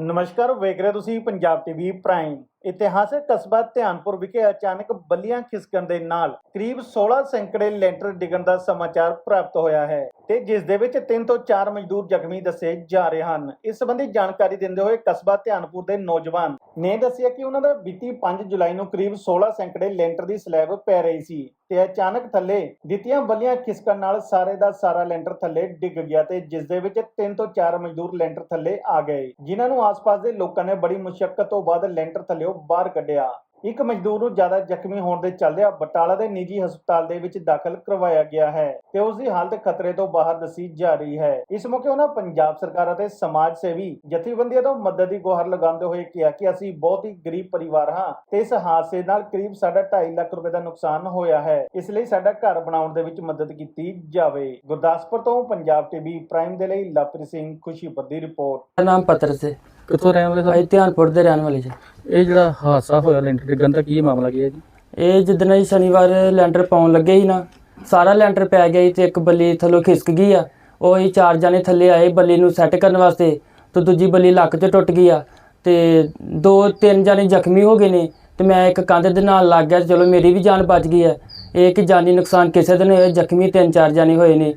ਨਮਸਕਾਰ ਵੇਖ ਰਹੇ ਹੋ ਤੁਸੀਂ ਪੰਜਾਬ ਟੀਵੀ ਪ੍ਰਾਈਮ ਇਤਿਹਾਸਕ ਕਸਬਾ ਧਿਆਨਪੁਰ ਵਿਖੇ ਅਚਾਨਕ ਬੱਲੀਆਂ ਖਿਸਕਣ ਦੇ ਨਾਲ ਕਰੀਬ 16 ਸੈਂਕੜੇ ਲੈਂਟਰ ਡਿੱਗਣ ਦਾ ਸਮਾਚਾਰ ਪ੍ਰਾਪਤ ਹੋਇਆ ਹੈ ਤੇ ਜਿਸ ਦੇ ਵਿੱਚ 3 ਤੋਂ 4 ਮਜ਼ਦੂਰ ਜ਼ਖਮੀ ਦੱਸੇ ਜਾ ਰਹੇ ਹਨ। ਇਸ ਸੰਬੰਧੀ ਜਾਣਕਾਰੀ ਦਿੰਦੇ ਹੋਏ ਕਸਬਾ ਧਿਆਨਪੁਰ ਦੇ ਨੌਜਵਾਨ ਨੇ ਦੱਸਿਆ ਕਿ ਉਹਨਾਂ ਦਾ ਬੀਤੀ 5 ਜੁਲਾਈ ਨੂੰ ਕਰੀਬ 16 ਸੈਂਕੜੇ ਲੈਂਟਰ ਦੀ ਸਲੈਬ ਪੈ ਰਹੀ ਸੀ ਤੇ ਅਚਾਨਕ ਥੱਲੇ ਦਿੱਤੀਆਂ ਬੱਲੀਆਂ ਖਿਸਕਣ ਨਾਲ ਸਾਰੇ ਦਾ ਸਾਰਾ ਲੈਂਟਰ ਥੱਲੇ ਡਿੱਗ ਗਿਆ ਤੇ ਜਿਸ ਦੇ ਵਿੱਚ 3 ਤੋਂ 4 ਮਜ਼ਦੂਰ ਲੈਂਟਰ ਥੱਲੇ ਆ ਗਏ, ਜਿਨ੍ਹਾਂ ਨੂੰ ਆਸ-ਪਾਸ ਦੇ ਲੋਕਾਂ ਨੇ ਬੜੀ ਮੁਸ਼ਕਲ ਤੋਂ ਬਾਅਦ ਲੈਂਟਰ ਥੱਲੇੋਂ ਬਾਹਰ ਕੱਢਿਆ। ਇੱਕ ਮਜ਼ਦੂਰ ਨੂੰ ਜ਼ਿਆਦਾ ਜ਼ਖਮੀ ਹੋਣ ਦੇ ਚੱਲਦਿਆਂ ਬਟਾਲਾ ਦੇ ਨਿੱਜੀ ਹਸਪਤਾਲ ਦੇ ਵਿੱਚ ਦਾਖਲ ਕਰਵਾਇਆ ਗਿਆ ਹੈ ਤੇ ਉਸ ਦੀ ਹਾਲਤ ਖਤਰੇ ਤੋਂ ਬਾਹਰ ਦੱਸੀ ਜਾ ਰਹੀ ਹੈ। ਇਸ ਮੌਕੇ ਉਹਨਾਂ ਪੰਜਾਬ ਸਰਕਾਰ ਅਤੇ ਸਮਾਜ ਸੇਵੀ ਜਥੇਬੰਦੀਆਂ ਤੋਂ ਮਦਦ ਦੀ ਗੁਹਾਰ ਲਗਾਉਂਦੇ ਹੋਏ ਕਿਹਾ ਕਿ ਅਸੀਂ ਬਹੁਤ ਹੀ ਗਰੀਬ ਪਰਿਵਾਰ ਹਾਂ ਤੇ ਇਸ ਹਾਦਸੇ ਨਾਲ ਕਰੀਬ ਸਾਡਾ 2.5 ਲੱਖ ਰੁਪਏ ਦਾ ਨੁਕਸਾਨ ਹੋਇਆ ਹੈ। ਇਸ ਲਈ ਸਾਡਾ ਘਰ ਬਣਾਉਣ ਦੇ ਵਿੱਚ ਮਦਦ ਕੀਤੀ ਜਾਵੇ। ਗੁਰਦਾਸਪੁਰ ਤੋਂ ਪੰਜਾਬ ਟੀਵੀ ਪ੍ਰਾਈਮ ਦੇ ਲਈ ਲਵਪ੍ਰੀਤ ਸਿੰਘ ਖੁਸ਼ੀਪੁਰ ਦੀ ਰਿਪੋਰਟ। ਨਾਮ ਪੱਤਰ ਸੇ ਕਿੱਥੋਂ ਰਹਿਣ ਵਾਲੇ ਅਸੀਂ ਧਿਆਨਪੁਰ ਦੇ ਰਹਿਣ ਵਾਲੇ ਜੀ। ਇਹ ਜਿਹੜਾ ਹਾਦਸਾ ਹੋਇਆ ਲੈਂਟਰ ਡਿੱਗਣ ਦਾ ਕੀ ਮਾਮਲਾ ਕੀ ਹੈ ਜੀ? ਇਹ ਜਿੱਦਣ ਅਸੀਂ ਸ਼ਨੀਵਾਰ ਲੈਂਟਰ ਪਾਉਣ ਲੱਗੇ ਸੀ ਨਾ, ਸਾਰਾ ਲੈਂਟਰ ਪੈ ਗਿਆ ਸੀ ਤੇ ਇੱਕ ਬੱਲੀ ਥੱਲੋਂ ਖਿਸਕ ਗਈ ਆ। ਉਹ ਅਸੀਂ ਚਾਰ ਜਾਣੇ ਥੱਲੇ ਆਏ ਬੱਲੀ ਨੂੰ ਸੈੱਟ ਕਰਨ ਵਾਸਤੇ ਤੇ ਦੂਜੀ ਬੱਲੀ ਲੱਕ 'ਚ ਟੁੱਟ ਗਈ ਆ ਤੇ ਦੋ ਤਿੰਨ ਜਾਣੇ ਜ਼ਖਮੀ ਹੋ ਗਏ ਨੇ ਤੇ ਮੈਂ ਇੱਕ ਕੰਧ ਦੇ ਨਾਲ ਲੱਗ ਗਿਆ ਚਲੋ ਮੇਰੀ ਵੀ ਜਾਨ ਬਚ ਗਈ ਹੈ ਇਹ ਕਿ ਜਾਨੀ ਨੁਕਸਾਨ ਕਿਸੇ ਦਿਨ ਹੋਇਆ, ਜ਼ਖਮੀ ਤਿੰਨ ਚਾਰ ਜਾਣੇ ਹੋਏ ਨੇ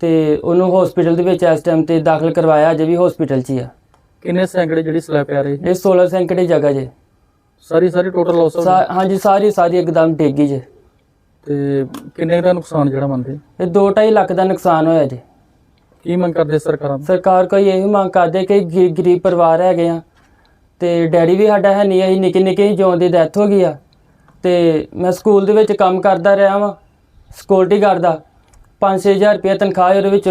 ਤੇ ਉਹਨੂੰ ਹਸਪੀਟਲ ਦੇ ਵਿੱਚ ਇਸ ਟਾਈਮ ਤੇ ਦਾਖਲ ਕਰਵਾਇਆ, ਅਜੇ ਵੀ ਹਸਪੀਟਲ 'ਚ ਹੀ ਆ। ਕਿੰਨੇ ਸੈਂਕੜੇ ਜਿਹੜੀ ਸਲੈਬ ਪੈ ਰਹੀ? ਇਹ 16 ਸੈਂਕੜੇ ਜਗ੍ਹਾ ਜੇ। ਸਾਰੀ ਸਾਰੀ ਟੋਟਲ ਲਾਸ ਹੋ ਸਾ- ਹਾਂਜੀ ਸਾਰੀ ਸਾਰੀ ਇੱਕਦਮ ਡਿੱਗ ਗਈ ਜੇ। ਤੇ ਕਿੰਨੇ ਦਾ ਨੁਕਸਾਨ ਜਿਹੜਾ ਮੰਨਦੇ? ਇਹ 2.5 ਲੱਖ ਦਾ ਨੁਕਸਾਨ ਹੋਇਆ ਜੀ। ਕੀ ਮੰਗ ਕਰਦੇ ਸਰਕਾਰਾਂ ਤੋਂ? ਸਰਕਾਰ ਕੋਈ ਇਹੀ ਮੰਗ ਕਰਦੇ ਕਿ ਗ- ਗਰੀਬ ਪਰਿਵਾਰ ਹੈਗੇ ਆ ਤੇ ਡੈਡੀ ਵੀ ਸਾਡਾ ਹੈ ਨਹੀਂ ਅਸੀਂ ਨਿੱਕੇ ਨਿੱਕੇ ਹੀ ਜੋਨ ਦੀ ਡੈਥ ਹੋ ਗਈ ਆ। ਤੇ ਮੈਂ ਸਕੂਲ ਦੇ ਵਿੱਚ ਕੰਮ ਕਰਦਾ ਰਿਹਾ ਵਾਂ ਸਿਕਿਉਰਿਟੀ ਗਾਰਡ ਦਾ। 5-6000 ਰੁਪਏ ਤਨਖਾਹ ਉਹਦੇ ਵਿੱਚ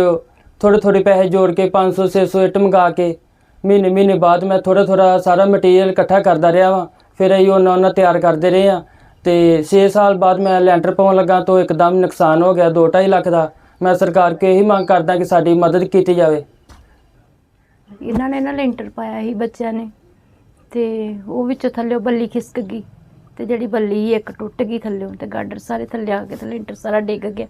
ਥੋੜੇ ਥੋੜੇ ਪੈਸੇ ਜੋੜ ਕੇ 500-600 ਇੱਟ ਮੰਗਾ ਕੇ ਮਹੀਨੇ ਮਹੀਨੇ ਬਾਅਦ ਮੈਂ ਥੋੜਾ ਥੋੜਾ ਸਾਰਾ ਮਟੀਰੀਅਲ ਇਕੱਠਾ ਕਰਦਾ ਰਿਹਾ ਵਾਂ। ਫਿਰ ਅਸੀਂ ਉਹਨਾਂ ਉਹਨਾਂ ਤਿਆਰ ਕਰਦੇ ਰਹੇ ਆ ਤੇ 6 ਸਾਲ ਬਾਅਦ ਮੈਂ ਲੈਂਟਰ ਪਾਉਣ ਲੱਗਾ ਤਾਂ ਇੱਕਦਮ ਨੁਕਸਾਨ ਹੋ ਗਿਆ 2.5 ਲੱਖ ਦਾ। ਮੈਂ ਸਰਕਾਰ ਕੋਲ ਇਹੀ ਮੰਗ ਕਰਦਾ ਕਿ ਸਾਡੀ ਮਦਦ ਕੀਤੀ ਜਾਵੇ। ਇਹਨਾਂ ਨੇ ਨਾ ਲੈਂਟਰ ਪਾਇਆ ਸੀ ਬੱਚਿਆਂ ਨੇ। ਤੇ ਉਹ ਵਿੱਚੋਂ ਥੱਲੇ ਬੱਲੀ ਖਿਸਕ ਗਈ। ਤੇ ਜਿਹੜੀ ਬੱਲੀ ਸੀ ਇੱਕ ਟੁੱਟ ਗਈ ਥੱਲੇੋਂ ਤੇ ਗਾਡਰ ਸਾਰੇ ਥੱਲੇ ਆ ਗਏ ਤੇ ਲੈਂਟਰ ਸਾਰਾ ਡਿੱਗ ਗਿਆ।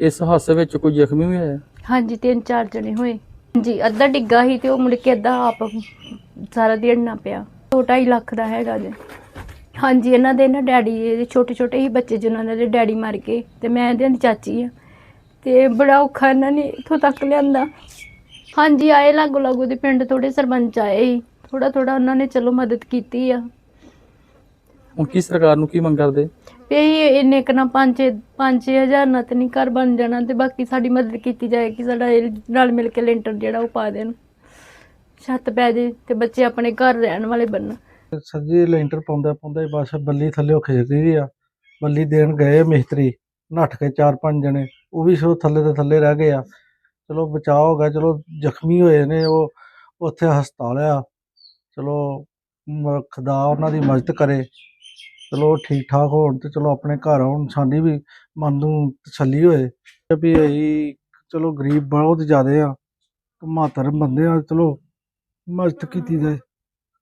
ਇਸ ਹਾਦਸੇ ਵਿੱਚ ਕੋਈ ਜ਼ਖਮੀ ਵੀ ਹੋਇਆ? ਹਾਂਜੀ ਤਿੰਨ ਚਾਰ ਜਣੇ ਹੋਏ। ਜੀ, ਅੱਧਾ ਡਿੱਗਾ ਸੀ ਤੇ ਉਹ ਮੁੜ ਕੇ ਅੱਧਾ ਆਪ ਸਾਰਾ ਦੇੜਨਾ ਪਿਆ। 2.5 ਲੱਖ ਦਾ ਹੈਗਾ ਜੀ। ਹਾਂਜੀ, ਇਹਨਾਂ ਦੇ ਨਾ ਡੈਡੀ, ਇਹਦੇ ਛੋਟੇ ਛੋਟੇ ਹੀ ਬੱਚੇ ਜਿਨ੍ਹਾਂ ਦੇ ਡੈਡੀ ਮਰ ਗਏ ਤੇ ਮੈਂ ਇਹਦੀ ਚਾਚੀ ਆ। ਤੇ ਬੜਾ ਔਖਾ ਇਹਨਾਂ ਨੇ ਇੱਥੋਂ ਤੱਕ ਲਿਆਂਦਾ। ਹਾਂਜੀ, ਆਏ ਲਾਗੋ ਲਾਗੋ ਦੇ ਪਿੰਡ ਥੋੜੇ ਸਰਪੰਚ ਆਏ ਸੀ। ਥੋੜਾ ਥੋੜਾ ਉਹਨਾਂ ਨੇ ਚਲੋ ਮਦਦ ਕੀਤੀ ਆ। ਹੁਣ ਕੀ ਸਰਕਾਰ ਨੂੰ ਕੀ ਮੰਗ ਕਰਦੇ? ਵੀ ਇਹ ਇੰਨੇ ਕੁ ਨਾ 5 5000 ਨਾਲ ਤੇ ਨਹੀਂ ਘਰ ਬਣ ਜਾਣਾ ਤੇ ਬਾਕੀ ਸਾਡੀ ਮਦਦ ਕੀਤੀ ਜਾਏ ਕਿ ਸਾਡਾ ਇਹ ਨਾਲ ਮਿਲ ਕੇ ਲੈਂਟਰ ਜਿਹੜਾ ਉਹ ਪਾ ਦੇਣ। ਛੱਤ ਪੈ ਜੇ ਤੇ ਬੱਚੇ ਆਪਣੇ ਘਰ ਰਹਿਣ ਵਾਲੇ ਬਣਨ। ਸੱਜੀ ਲੈਂਟਰ ਪਾਉਂਦਾ ਪਾਉਂਦਾ ਹੀ ਬਸ ਬੱਲੀ ਥੱਲੇ ਖਿਸਕ ਗਈ ਆ। ਬੱਲੀ ਦੇਣ ਗਏ ਮਿਸਤਰੀ, ਨੱਠ ਕੇ ਚਾਰ ਪੰਜ ਜਣੇ, ਉਹ ਵੀ ਸੋ ਥੱਲੇ ਤੇ ਥੱਲੇ ਰਹਿ ਗਏ ਆ। ਚਲੋ ਬਚਾਅ ਹੋ ਗਿਆ, ਚਲੋ ਜ਼ਖਮੀ ਹੋਏ ਨੇ ਉਹ, ਉੱਥੇ ਹਸਪਤਾਲ ਆ। ਚਲੋ ਮ- ਖੁਦਾ ਉਹਨਾਂ ਦੀ ਮਦਦ ਕਰੇ। ਚਲੋ ਉਹ ਠੀਕ ਠਾਕ ਹੋਣ ਤੇ ਚਲੋ ਆਪਣੇ ਘਰ ਆਉਣ, ਸਾਡੀ ਵੀ ਮਨ ਨੂੰ ਤਸੱਲੀ ਹੋਏ। ਵੀ ਅਸੀਂ ਚਲੋ ਗਰੀਬ ਬਹੁਤ ਜ਼ਿਆਦੇ ਆ ਮਾਤਰ ਬੰਦੇ ਆ, ਚਲੋ ਮਦਦ ਕੀਤੀ ਜਾਏ।